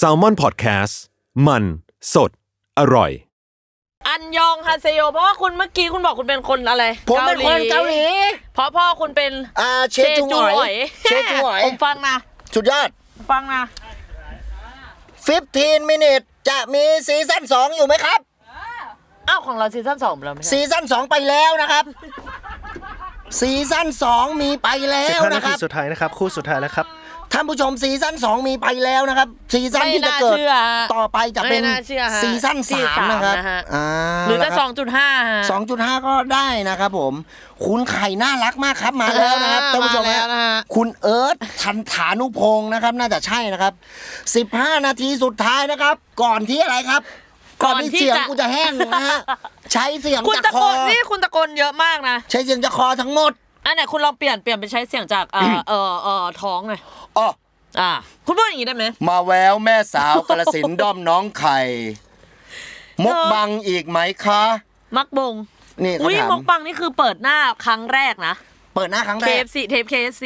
s a l ม o n PODCAST มัน สด อร่อย อันยองฮาเซโยเพราะว่าคุณเมื่อกี้คุณบอกคุณเป็นคนอะไรผมเป็นคนเกาหลีเพราะพ่อคุณเป็นอ่าเชจุงหอยเชจุงหอยผมฟังนะสุดยอดฟังนะ 15 minute จะมีซีซั่น2อยู่ไหมครับ อ้าวของเราซีซั่นสองแล้วไม่ใช่ซีซั่น2ไปแล้วนะครับ ซีซั่น2มีไปแล้ว15นานะคทีรับ สุดท้ายนะครับ คู่สุดท้ายแล้วครับ ท่านผู้ชมซีซั่น2 มีไปแล้วนะครับ ซีซั่นไม่ที่จะน่าเกิดเชื่อฮะต่อไปจะเป็นไม่น่าเชื่อฮะซีซั่นซีซั่น3นะครับนะฮะอ่าหรือจะนคบสองจุดห้าฮะ2.5 ก็ได้นะครับผม คุณไข่น่ารักมากครับมาแล้วนะครับอ่าท่านผู้ชมมาแล้วฮะนะฮะคุณเอิร์ธทันฐานุพงศ์นะครับ น่าจะใช่นะครับ 15 นาทีสุดท้ายนะครับ ก่อนที่อะไรครับก่อนที่เสียงกูจะแห้งนะฮะใช้เสียงคุณจากตะคโกอนนี่คุณตะโกนเยอะมากนะ ใช้เสียงจากคอทั้งหมด อันไหนคุณลองเปลี่ยนเปลี่ยนไปใช้เสียงจากเอ่อเออเออท้องหน่อยอ๋ออ่า คุณพูดอย่างนี้ได้ไหม มาแววแม่สาวกระสินธุ์ด้อมน้องไข่ มกบังอีกไหมคะ มักบงนี่เขาอุ้ยถาม มกบังนี่คือเปิดหน้าครั้งแรกนะ เปิดหน้าครั้งแรก KFC เทป KFC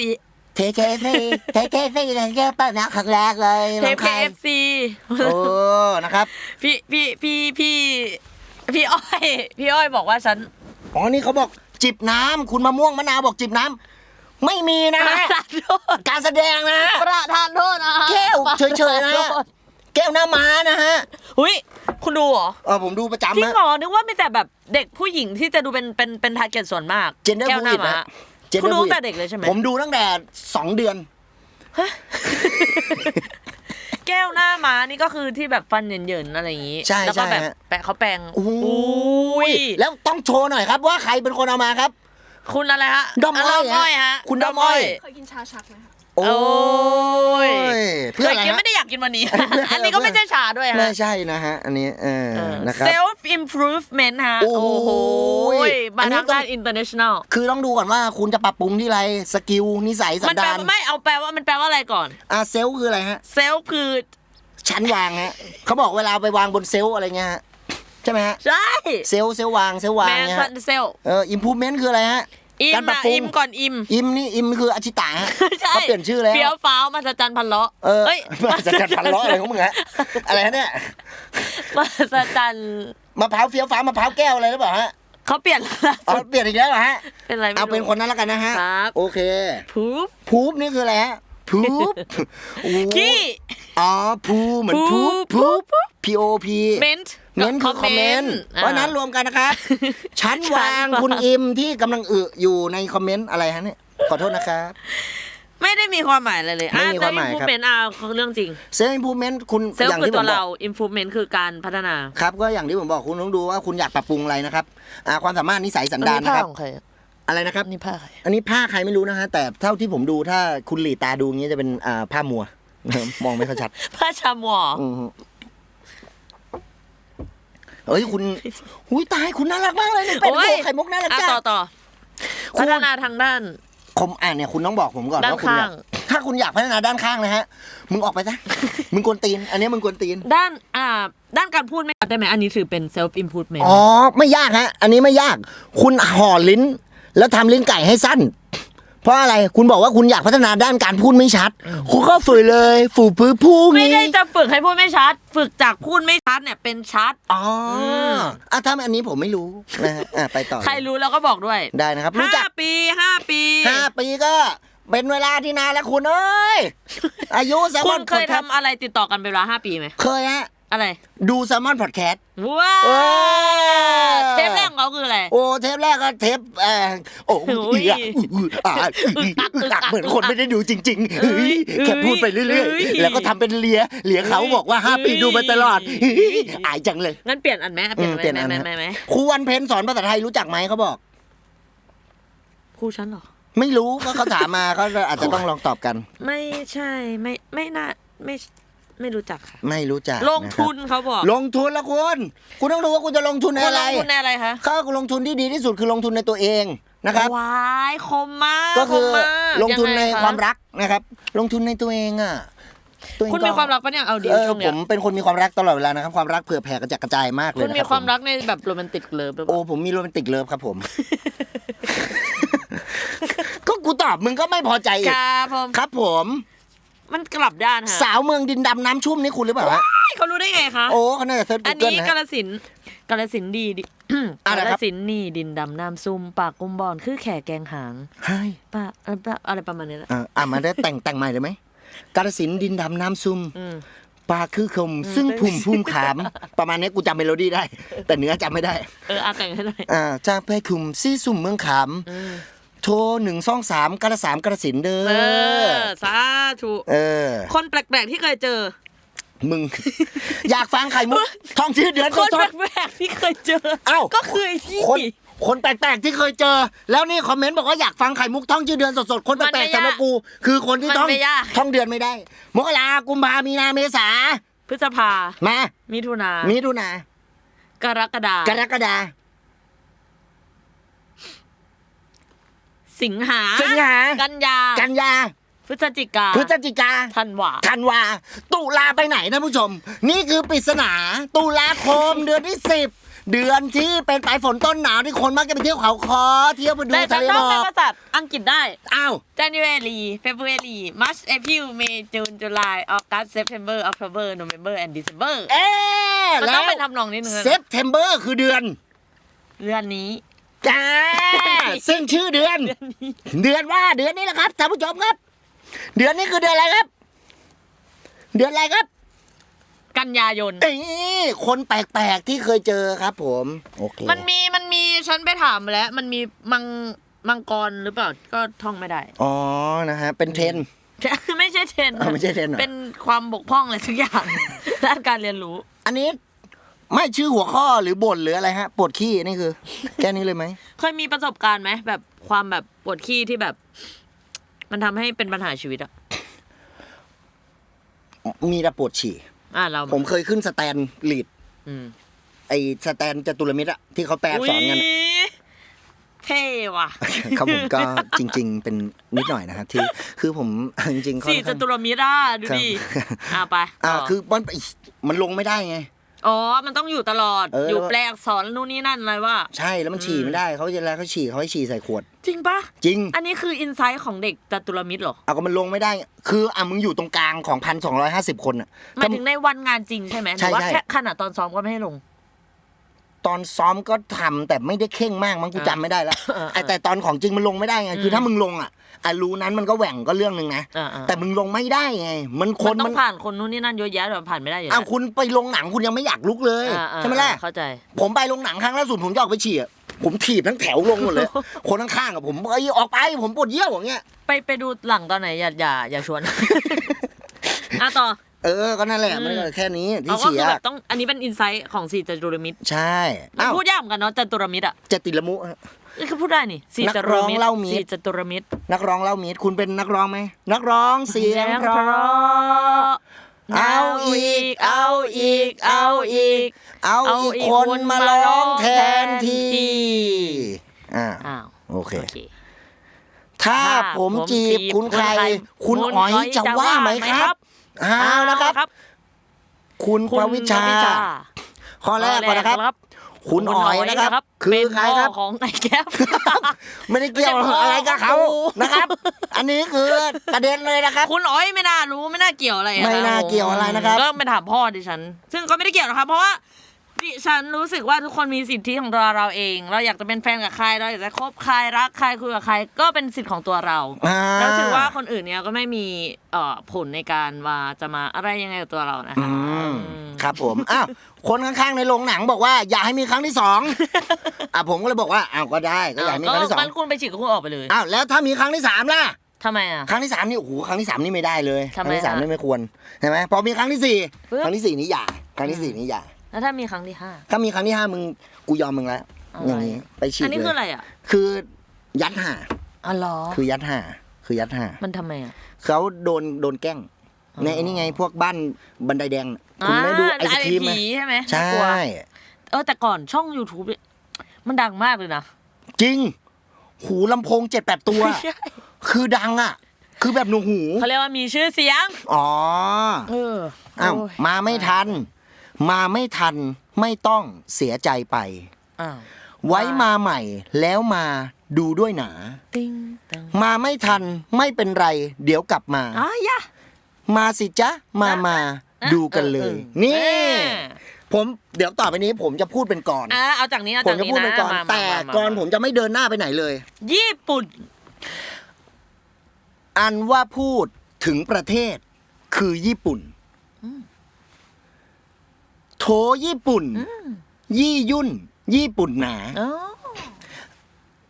เทเคฟีเทเคฟีเทเปิดหน้าครั้งแรกเลยเทป น้องไข่ KFC เออนะครับพี่พี่พี่พี่พี่อ้อย พี่อ้อยบอกว่าฉัน อ๋อนี่เขาบอก จิบน้ำคุณมะม่วงมะนาวบอกจิบน้ำไม่มีนะประฮะธานโทษการแสดงนะประธานโทษนะฮะแก้วเฉยๆนะปรธาโทษแก้วหน้าม้านะฮะหุ้ยคุณดูเหรอเออผมดูประจริจำงนะ เหรอนึกว่ามีแต่แบบเด็กผู้หญิงที่จะดูเป็นเป็นเป็นทาร์เก็ตส่วนมาก Gender แก้วหน้า fluid มานะ Gender คุณดูตั้ง fluid แต่เด็กเลยใช่ไหม ผมดูตั้งแต่สองเดือน แก้วหน้าม้านี่ก็คือที่แบบฟันเหยินๆอะไรอย่างงี้ใช่แล้วก็ใช่แบบฮะ แปะเขาแปลงโอ้อุ้ยแล้วต้องโชว์หน่อยครับว่าใครเป็นคนเอามาครับ คุณอะไรฮะด้อมอ้อยะด้อมอ้อยฮะคุณด้อมอ้อย เคยกินชาชักไหมคะ โอ้โอ้ยเพื่ออะไรเคยกินฮะ ไม่ได้อยากกินวันนี้เพื่ออันนี้ก็ไม่ใช่ชาด้วยฮะไม่ใช่นะฮะ อันนี้เออนะครับ self improvement ฮะ โอ้โอ้โหโหมาอันนี้ทางต้องด้าน international คือต้องดูก่อนว่าคุณจะปรับปรุงที่ไรสกิลนิสัยสัมันนแปลดานว่าไม่เอาแปลว่ามันแปลว่าอะไรก่อน อะเซลล์คืออะไรฮะ self คือ ชั้นวางฮะเขาบอกเวลาไปวางบนเซลล์อะไรเงี้ยฮะใช่ไหมฮะใช่เซลล์เซลล์วางเซลล์วางแมนเนี่ยซัฮะนเซลเอออิมพูเมนต์คืออะไรฮะ อิการมปรับอะปรุง อิมก่อนอิมอิมนี่อิมคืออาชิตะฮะใช่เขาเปลี่ยนชื่อแล้ว เฟี้ยวฟ้าวมาจันพันเลาะเออเอ้ยมาจัดการพันล้ออะไรของมึงฮะอะไรฮะเนี่ยมาจันมะพร้าวเฟี้ยวฟ้ามะพร้าวแก้วอะไรหรือเปล่าฮะเขาเปลี่ยนแล้วล่ะเอาเปลี่ยนอีกแล้วเหรอฮะเป็นอะไรไม่เอาเป็นรู้คนนั้นแล้วกันนะฮะครับ โอเคพูฟพูบนี่คืออะไรฮะพูบโอ้โหขี้ อ๋อพูเหมือนพูบพูพูบบ P O P เมนต์ เมนต์คือคอมเมนต์ เพราะฉะนั้นรวมกันนะครับ ชั้นวางคุณอิมที่กำลังอึอยู่ในคอมเมนต์อะไรฮะเนี่ย ขอโทษนะครับ ไม่ได้มีความหมายอะไรเลยไม่มีความหมายครับเมนต์อะเรื่องจริง เซลล์อิมพูเมนต์คุณเซลอย่างคือที่ผตัวมบเราอก improvement คือการพัฒนา ครับ ก็อย่างที่ผมบอกคุณต้องดูว่าคุณอยากปรับปรุงอะไรนะครับอ่าความสามารถนิสัยสันดานนะครับอะไรนะครับนี่ผ้าใครอันนี้ผ้าใครไม่รู้นะฮะแต่เท่าที่ผมดูถ้าคุณหลีตาดูอย่างนี้จะเป็นอ่าผ้ามัวมองไม่ค่อยชัด ผ้าชามัวอืม เอ้ยคุณหุยตายคุณน่ารักมากเลยนี่เป็นโอ้ยโบไข่มุกน่ารักอะจังต่อต่อคุพัณฒนาทางด้าน ผมอ่านเนี่ยคุณต้องบอกผมก่อนด้านว่าคุณอยากข้าง ถ้าคุณอยากพัฒนาด้านข้างนะฮะ มึงออกไปซะ มึงกวนตีน อันนี้มึงกวนตีน ด้านอ่าด้านการพูดไม่ได้ไหมอันนี้ถือเป็น self improvement อ๋อ ไม่ยากฮะ อันนี้ไม่ยาก คุณห่อลิ้น แล้วทำลิ้นไก่ให้สั้น เพราะอะไรคุณบอกว่าคุณอยากพัฒนาด้านการพูดไม่ชัด คุณก็ฝืนเลยฝูพื้นพูดไม่งี้ได้จะฝึกให้พูดไม่ชัด ฝึกจากพูดไม่ชัดเนี่ยเป็นชัด อ๋ออะถ้าอันนี้ผมไม่รู้นะฮะอะไปต่อใครรู้แล้วก็บอกด้วยได้นะครับ รู้ห้าจักปีห้าปี ห้าปีก็เป็นเวลาที่นานแล้วคุณเอ้ยอายุแซมคุมอณนเคยทำอะไรติดต่อกันเป็นเวลาห้าปีไหม เคยฮะ อะไรดูแซมมอนพอดแคสต์ว้าเออเทปแรกของเขาคืออะไร โอ้เทปแรกก็เทปเออโอ้โอ้ยยอะอื้ออะอื้ออึกอักเหมือนคนไม่ได้ดูจริงๆเฮ้ยแค่พูดไปเรื่อยเอ้ยๆแล้วก็ทำเป็นเลียเลียเขาบอกว่า 5 ปีดูมาตลอดเฮ้ยอายจังเลยงั้นเปลี่ยนอันไหมเปลี่ยนอืมไหมเปลี่ยนอันไหมนะไหมไหมครูวันเพ็ญสอนภาษาไทยรู้จักไหมเขาบอกครูฉันเหรอไม่รู้ก็เขาถามมาเขาอาจจะต้องลองตอบกัน ไม่ใช่ไม่ไม่น่าไม่ ไม่รู้จักค่ะ ไม่รู้จักลงทุนนะเขาบอกครับลงทุนละคุณ คุณต้องรู้ว่าคุณจะลงทุนในคุณอะไร ลงทุนในอะไรคะเขาลงทุนที่ดีที่สุดคือลงทุนในตัวเองนะครับวายคมมาก ก็คือมมากลงทุนในยัไะความรักนะครับ ลงทุนในตัวเองอะตัวเองคุณมีความรักปะเนี่ยเอาดีเออช่วงผเนี้ยมเป็นคนมีความรักตลอดเวลานะครับความรักเผื่อแผ่กระจัดกระจายมากเลยคุณนะมีรับความผรักในแบบโรแมนติกเลิฟหรือเปโอ้ล่าผมมีโรแมนติกเลิฟครับผม ก็กูตอบมึงก็ไม่พอใจอีคกรับผมครับผม มันกลับด้านฮะสาวเมืองดินดำน้ำชุ่มนี่คุณหรือเปล่าฮะเขารู้ได้ไงคะ โอ้เขาน่าจะเซิร์ชอักูนเกิลนี้นะกาฮะ ลสินธุ์กาลสินธุ์ดีดิอะไรกาคลรับ สินธุ์นี่ดินดำน้ำซุ่มปากกุมบอนคือแข่แกงหางใช่ปะอะไรปะอะไรประมาณนี้แหละอ่าอ่ามาได้แต่งแต่งใหม่เลยไหมกาฬสินธุ์ดินดำน้ำซุ่มอืมปลาคือคม ซึ่งเป็นพุ่มพุ่มขาม ประมาณนี้กูจำเมโลดี้ได้ แต่เนื้อจำไม่ได้ เอออาแต่งให้หน่อย อ่าจ้างไปคุมซี่สุ่มเมืองขามอืม โทรหนึ่งสองสามกาฬสามกาฬสินธุ์เด้เอออสาธุเออ คนแปลกๆที่เคยเจอ มึง อยากฟังไข่มุกท่องชื่อเดือนคนสดแปลกๆที่เคยเจอเอ้าก็คือไอ้ที่ๆคนคนแปลกๆที่เคยเจอ แล้วนี่คอมเมนต์บอกว่าอยากฟังไข่มุกท่องชื่อเดือนสดๆคนแปมันลไม่กๆสำหรับยากกู คือคนที่มันท่องไม่ยาก ท่องเดือนไม่ได้ มกรากุมภามีนาเมษาพฤษภามามิถุนามิถุนา กรกฎากรกฎา สิงหา สิงหา กันยา กันยา พฤศจิกา พฤศจิกา ธันวา ธันวา ตุลาไปไหนท่านผู้ชม นี่คือปริศนา ตุลาคมเดือนที่สิบเดือนที่เป็นปลายฝนต้นหนาวที่คนมักจะไปเที่ยวเขาคอ เที่ยวไปดูแต่ฉัทะนเลต้หองมเป็นอกภาษาอังกฤษได้ อ้าว January February March April May June July August September October November and December เอ๊ะมันแล้ต้องวเป็นทำนองนิดนึงนะเซปเทมเบอร์คือเดือน เดือนนี้ จ้า ซึ่งชื่อเดือนเดือนนี้เดือนว่าเดือนนี้แหละครับท่านผู้ชมครับ เดือนนี้คือเดือนอะไรครับ เดือนอะไรครับกันยายนเอ้ยคนแปลกๆที่เคยเจอครับ ผมโอเคมันมีมันมีฉันไปถามมาแล้ว มันมีมังมังกรหรือเปล่าก็ท่องไม่ได้ อ๋อนะฮะเป็นเทรนด์ ไม่ใช่เทรนด์อ่าไม่ใช่เทรนด์เหรอ เป็นความบกพร่องอะไรสักอย่างด้านการเรียนรู้ อันนี้ ไม่ชื่อหัวข้อหรือบ่นหรืออะไรฮะปวดขี้นี่คือ แค่นี้เลยไหมเคยมีประสบการณ์ไหมแบบความแบบปวดขี้ที่แบบ มันทำให้เป็นปัญหาชีวิตอะมีแต่ปวดฉี่ อะเราผมเคยขึ้นสแตนลีดอืมไอสแตนจตุรมิตรอะที่เขาแปลอักษรกันอะอุ๊ยเท่ว่ะครับผมก็จริง ๆ เป็นนิดหน่อยนะครับที่คือผม จริงๆค่อนสี่จข้างตุรมิตรอะดูดิ ครับอะไปอ่าต่คือมันมันลงไม่ได้ไง อ๋อ มันต้องอยู่ตลอดเออ อยู่แปลอักษรนู่นนี่นั่นอะไรว่า ใช่แล้วมันฉี่ไม่ได้เขาจะแล้วเขาฉี่เขาให้ฉี่ใส่ขวด จริงปะจริง อันนี้คืออินไซต์ของเด็กจตุรมิตรเหรอเอาก็มันลงไม่ได้ คืออะมึงอยู่ตรงกลางของพันสองร้อยห้าสิบคนอะหมายถึงในวันงานจริงใช่ไหมหใช่รือว่าใช่แค่ขนาดตอนซ้อมก็ไม่ให้ลง ตอนซ้อมก็ทำแต่ไม่ได้เข่งมากมั้งกูจำไม่ได้แล้วเออเออไอ้แต่ตอนของจริงมันลงไม่ได้ไงคือถ้ามึงลงอะไอ้รู้นั้นมันก็แหว่งก็เรื่องหนึ่งนะอ่าๆแต่มึงลงไม่ได้ไงมันคมันนต้อมันงผ่านคนนู่นนี่นั่นเยอะแยะแต่ผ่านไม่ได้อยู่อ้าแล้ววคุณไปลงหนังคุณยังไม่อยากลุกเลยอ่าๆใช่ไหมล่ะ เข้าใจ ผมไปลงหนังครั้งล่าสุดผมจะออกไปฉี่อะผมถีบทั้งแถวลงหมดเลย คนข้างๆกับผมเอ้ยออกไปผมปวดเยี่ยวอย่างเงี้ย ไปไปดูหลังตอนไหนอย่าอย่าอย่าชวน อะต่อ เออ ก็นั่นแหละอืมมันก็แค่นี้ที่เอาก็ฉี่คือแบอะบต้องอันนี้เป็นอินไซต์ของสี่จตุรมิตรใช่มันอ้าวพูดยากเหมือนกันเนาะจตุรมิตรอะจะติดละมุฮะนี่คือพูดได้นี่สี่นักจตุร้รองมิตรเล่ามีสี่จตุรมิตรนักร้องเล่ามีดคุณเป็นนักร้องไหม นักร้องเสียงเพราะ เอาอีก เอาอีก เอาอีก เอาเอาอีกอีกคนคนมามาร้องร้องแทนแทนทีทีอ่าอ้าวโอเค โอเค ถ้าถ้าผมผมจีบจีบคุณใคร คุคุณณอ๋อยอ๋อยจะจะว่าว่าไหมไหมคครัรับบ อ้าวนะครับครับคุณคุณประวิชาประวิชา ข้อแรกก่อนนะครับ คุณอ๋อยนะครับ คือเป็นใครพ่อครับของไอ้แก้วไม่ได้เกี่ยวไม่ใช่พ่ออะไรกับเขาของกูนะครับ อันนี้คือประเด็นเลยนะครับ คุณอ๋อยไม่น่ารู้ไม่น่าเกี่ยวอะไรอะไม่น่าเกี่ยวอะไรนะครับก็ไปถามพ่อดิฉัน ซึ่งก็ไม่ได้เกี่ยวนะครับเพราะว่า ดิฉันรู้สึกว่าทุกคนมีสิทธิของตัวเราเอง เราอยากจะเป็นแฟนกับใคร เราอยากจะคบใครรักใครคุยกับใคร ก็เป็นสิทธิ์ของตัวเราอ่า แล้วรู้สึกว่าคนอื่นเนี่ยก็ไม่มีเอ่อผลในการว่าจะมาอะไรยังไงกับตัวเรานะคะ อืมอืมครับผม อ้าว คนข้างๆในโรงหนังบอกว่าอย่าให้มีครั้งที่สอง อะผมก็เลยบอกว่าอ้าวก็ได้ก็อย่าให้มีครั้งที่สองมันคุณไปฉีกกับคุณออกไปเลยอ้าวแล้วถ้ามีครั้งที่สามล่ะ ทำไมอะ ครั้งที่สามนี่โอ้โหครั้งที่สามนี่ไม่ได้เลย คทำไมรั้งที่สามอะนี่ไม่ควรใช่ไหมพอมีครั้งที่สี่ปึ๊บ ครั้งที่สี่นี่อย่าครั้งที่สี่นี่อย่า แล้วถ้ามีครั้งที่ห้า ถ้ามีครั้งที่ห้ามึงกูยอมมึงแล้วอะไรอย่างนี้ไปฉีอัดนนี้เลคือยอะไรอะคือยัดห่าอ๋อเหรอคือยัดห่าคือยัดห่ามันทำไมอะ เขาโดนโดนแกล้งอ๋อ ในไอ้นี่ไงพวกบ้านบันไดแดงน่ะคุณไม่ดูไอศครีมไหมผีใช่ไหมใช่น่ากลัวเออแต่ก่อนช่อง YouTube เนี่ยมันดังมากเลยนะ จริง หูลำโพงเจ็ดแปดตัวใช่ คือดังอะ คือแบบหนูหู เขาเรียกว่ามีชื่อเสียง อ๋อ เอออ้าวโยมาไม่ทัน มาไม่ทันไม่ต้องเสียใจไป อ้าวไว้มาใหม่แล้วมาดูด้วยหนา ติ้งตังมาไม่ทันไม่เป็นไร เดี๋ยวกลับมาอ้ายะ มาสิจ๊ะ มามาอะดูกันเลยออออนี่อ่าผมเดี๋ยวต่อไปนี้ผมจะพูดเป็นกรอ่าเอาจากนี้เอาผมจากจะนี้พูดนะเป็นกรมาแต่มามากรผมจะไม่เดินหน้าไปไหนเลย ญี่ปุ่น อันว่าพูดถึงประเทศคือญี่ปุ่น โถญี่ปุ่น ยี่ยุ่น ญี่ปุ่นหนา อ๋อ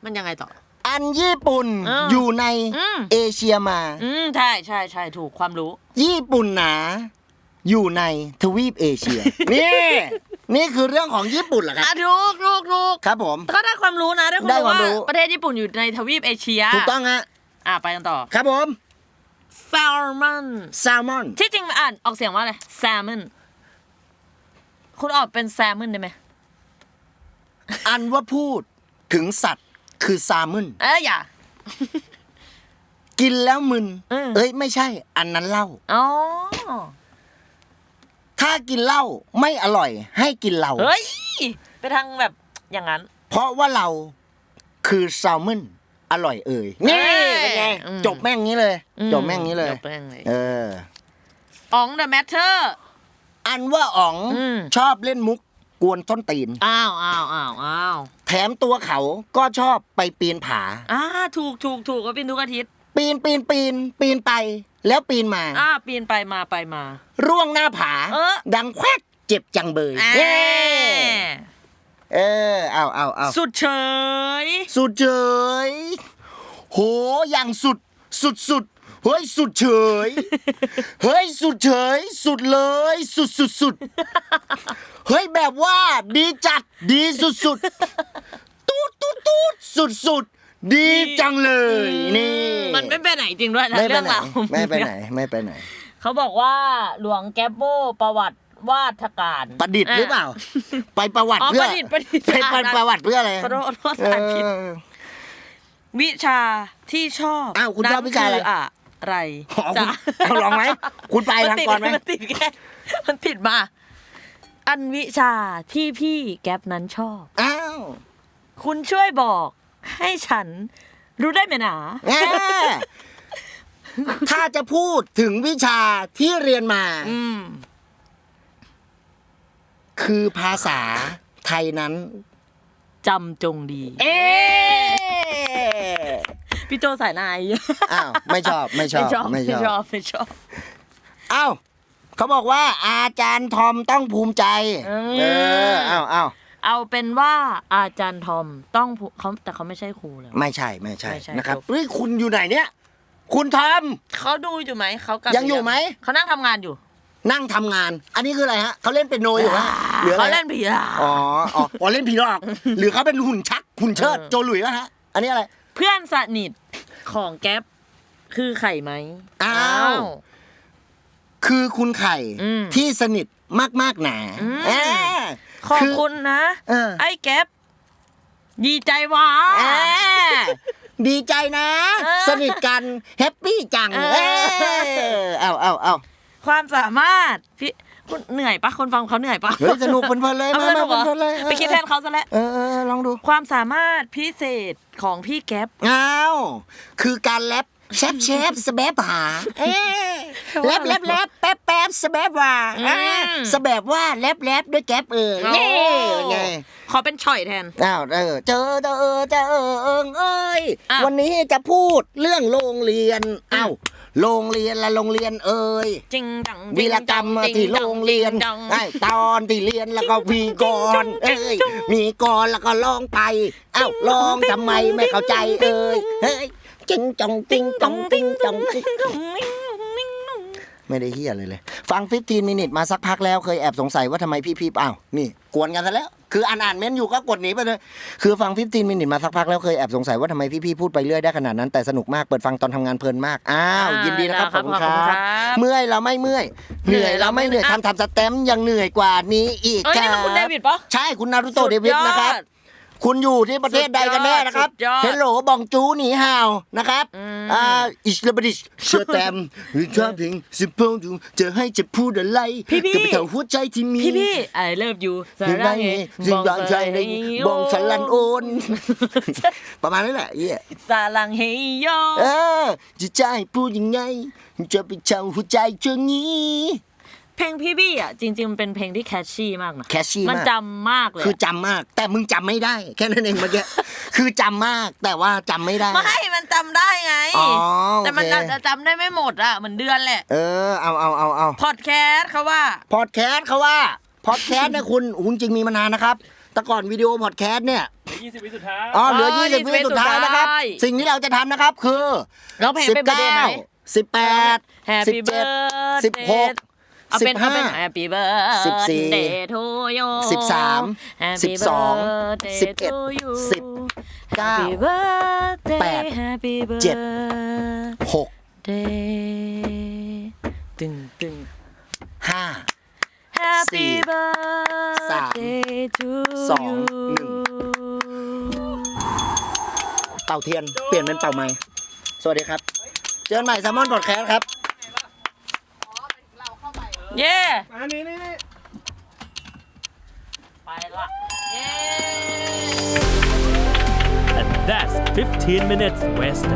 มันยังไงต่อ อันญี่ปุ่นอ้าวอยู่ในอืม เอเชียมา อืมใช่ใช่ใช่ถูกความรู้ ญี่ปุ่นหนา อยู่ในทวีปเอเชีย นี่ นี่คือเรื่องของญี่ปุ่นเหรอคอะรับถูกถูกถูกครับผม ก็ได้ความรู้นะได้ความได้รู้ความว่ารู้ ประเทศญี่ปุ่นอยู่ในทวีปเอเชียถูกต้องฮะอะไปกันต่อ ครับผม แซลมอน แซลมอนที่จริงอ่านออกเสียงว่าอะไร แซลมอน คุณออกเป็นแซลมอนได้ไหมอันว่าพูดถึงสัตว์คือซามึนเอ้ยอย่า กินแล้วมึนเออเอ้ยไม่ใช่ อันนั้นเหล้าอ๋อถ้ากินเหล้าไม่อร่อย ให้กินเรา เฮ้ย ไปทางแบบอย่างนั้น เพราะว่าเราคือแซลมอนอร่อยเอ่ยนี่เอ้ยเป็นไงอืมจบแม่งงี้เลย อืจบแม่งงี้เลย จบแม่งเลย เออ อ๋อง the matter อันว่าอ๋องอืม ชอบเล่นมุกกวนต้นตีน อ้าวอ้าวอ้าวอ้าวแถมตัวเขาก็ชอบไปปีนผา อ่าถูกถูกถูกก็เป็นทุกอาทิตย์ปีนปีนปีนปีนไปแล้วปีนมา อ่าปีนไปมาไปมา ร่วงหน้าผา เออ ดังแควกเจ็บจังเบยอ่าเอ้เออเอาเอาเอาสุดเฉย สุดเฉยโหอย่างสุด สุดสุด เฮ้ยสุดเฉย เฮ้ยสุดเฉย สุดเลย สุดสุดสุดเฮ้ยแบบว่าดีจัดดีสุดสุดตูดตูดตูดสุดสุดดีจังเลยนี่ มันไม่ไปไหนจริงด้วยนะไม่ไปเรื่องไหนราวไม่ไปไหนไม่ไปไหน เขาบอกว่าหลวงแกปโบประวัติวาทการประดิษฐ์หรือเปล่า ไปประวัติอ๋อเพื่อประดิษฐ์ประดิษฐ์ไปไปประวัติเพื่ออะไรขอโทษขอโทษเออ่านผิดอวิชาที่ชอบอ้าวคุณชอบวิชาอะไรนั่นคืออะ ไรอ๋อคุณจ๊ะเอาลองไหมคุณไปทางก่อนไหม มันติดแค่มันติดมา อันวิชาที่พี่แก๊ปนั้นชอบ อ้าวคุณช่วยบอกให้ฉันรู้ได้ไหมหนาแหมถ้าจะพูดถึงวิชาที่เรียนมา อืม คือภาษาไทยนั้น จำจงดี เอ๊ะ พี่โจสายนายอ้าวไม่ชอบไม่ชอบไม่ชอบไม่ชอบอ้าวเขาบอกว่าอาจารย์ทอมต้องภูมิใจอืมเอออ้าวอ้าวเอาเป็นว่าอาจารย์ทอมต้องผู้เขาแต่เขาไม่ใช่ครูแล้วไม่ใช่ไม่ใช่ไม่ใช่นะครับจบเฮ้ยคุณอยู่ไหนเนี่ยคุณทอมเขาดูอยู่ไหมเขากลับยังอยู่ไหมเขานั่งทำงานอยู่ นั่งทำงาน อันนี้คืออะไรฮะเขาเล่นเป็นโนอยู่ฮะหรืออะไรเขาฮะเล่นผีอะอ๋ออ๋ออ๋อเล่นผีหลอก หรือเขาเป็นหุ่นชักหุ่นเชิดเออโจหลุยวะฮะ อันนี้อะไร เพื่อนสนิทของแก๊ปคือไข่ไหมอ้าว คือคุณไข่อืม ที่สนิทมากๆหนาอืมเอ้ย ขอบคุณนะ เออ ไอ้แก๊ปดีใจว่ะเอ้ยดีใจนะ เออสนิทกันแฮปปี้จังเออ เอ้ยเอาเอาเอาความสามารถพี่ คุณเหนื่อยปะคนฟังเขาเหนื่อยปะเฮ้ยสนุกเพลินๆเลยเอามาสนุกเหรมาอเพลินๆเลยเออไปคิดแทนเขาซะแล้วเออเออเออลองดู ความสามารถพิเศษของพี่แก๊ปอ้าวคือการแรปแชบแชบสแบปหาเอ้ยแรปแรปแรปแป๊บแป๊บสแบปว่าอืมอ่าสแบปว่าแรปแรปด้วยแก๊ปเออเย้ไงขอเป็นฉ่อยแทนอ้าวเออเจอเจอเออเจอเออเอิงเอ้ยอ้าววันนี้จะพูดเรื่องโรงเรียนอ้าว โรงเรียนละโรงเรียนเอ้ยจริงจังวีรกรรมที่โรงเรียนจังไอ้ตอนที่เรียนแล้วก็มีกรเอ้ยมีกรแล้วก็ร้องไปอ้าวร้องทำไมไม่เข้าใจเอ้ยเฮ้ยจิงจองจิงจองจิงจองจิง ไม่ได้เฮียเลยเลย ฟัง 15 มินิทมาสักพักแล้วเคยแอบสงสัยว่าทำไมพี่ๆอ้าวนี่ กวนกันซะแล้ว คืออ่านอ่านเม้นอยู่ก็กดหนีไปเลยคือฟัง 15 มินิทมาสักพักแล้วเคยแอบสงสัยว่าทำไมพี่ๆพูดไปเรื่อยได้ขนาดนั้นแต่สนุกมากเปิดฟังตอนทำงานเพลินมากอ้าวยินดีนะครับขอบคุณครับเมื่อยเราไม่เมื่อยเหนื่อยเราไม่เหนื่อยอะทำทำสแตมป์ยังเหนื่อยกว่านี้อีกเอ้ยคนี่รัมันคุณเดวิดปะใช่คุณนารุโตะเดวิดนะครับ คุณอยู่ที่ประเทศใดกันแน่นะครับ สุดยอดเฮลโหลบองจูหนีห่าวนะครับอ่าอิสลาบดิชเชื่อแตมหรือชอบเพลงสิบพงดูจะให้จะพูดอะไรพี่ๆก็ไปเท่าหัวใจที่มี พี่พี่ไอเลิฟยูสาสิ่งใดรังเฮสิ่งใดใจในบองสันลันโอน ประมาณนั้นแหละเหี้ยสารังเฮโย เออจะจะให้พูดยังไงจะไปเช่าหัวใจเจองี้ เพลงพี่บี้อะจริงๆมันเป็นเพลงที่แคชชี่มากนะ catchy มันมากจำมากเลยคือจำมาก แต่มึงจำไม่ได้ แค่นั้นเองเมื่อกี้คือจำมากแต่ว่าจำไม่ได้ ไม่มันจำได้ไง อ๋อแต่มันโอเคอาจจะจำได้ไม่หมดอะเหมือนเดือนแหละเออเอาเอาเอาเอา พอดแคสต์เขาว่า พอดแคสต์เขาว่าพอดแคสต์เนี่ยคุณอุ้จริงมีมานานนะครับแต่ก่อนวิดีโอพอดแคสต์เนี่ย20วิสุดท้ายอ๋อเหลือ อ๋อ20 20วิสุดท้ายนะครับ สุดท้าย สิ่งที่เราจะทำนะครับคือร้องเพลงเป็นประเด็นไหนสิบแปด Happy สิบเจ็ด birthday สิบหก เอาเป็นเอาเป็น15 Happy สิบสี่ birthday to you สิบสาม Happy สิบสอง birthday สิบเอ็ด to you สิบ เก้า Happy birthday แปด Happy เจ็ด birthday หกตึงตึง ห้า Happy สี่สาม birthday to สอง you หนึ่ง เป่าเทียน เปลี่ยนเป็นเป่าไม้สวัสดีครับ เจอกันใหม่แซมมอนพอดแคสต์ครับ เย้ อันนี้นี่นี่ ไปละเย้ And that's 15 minutes west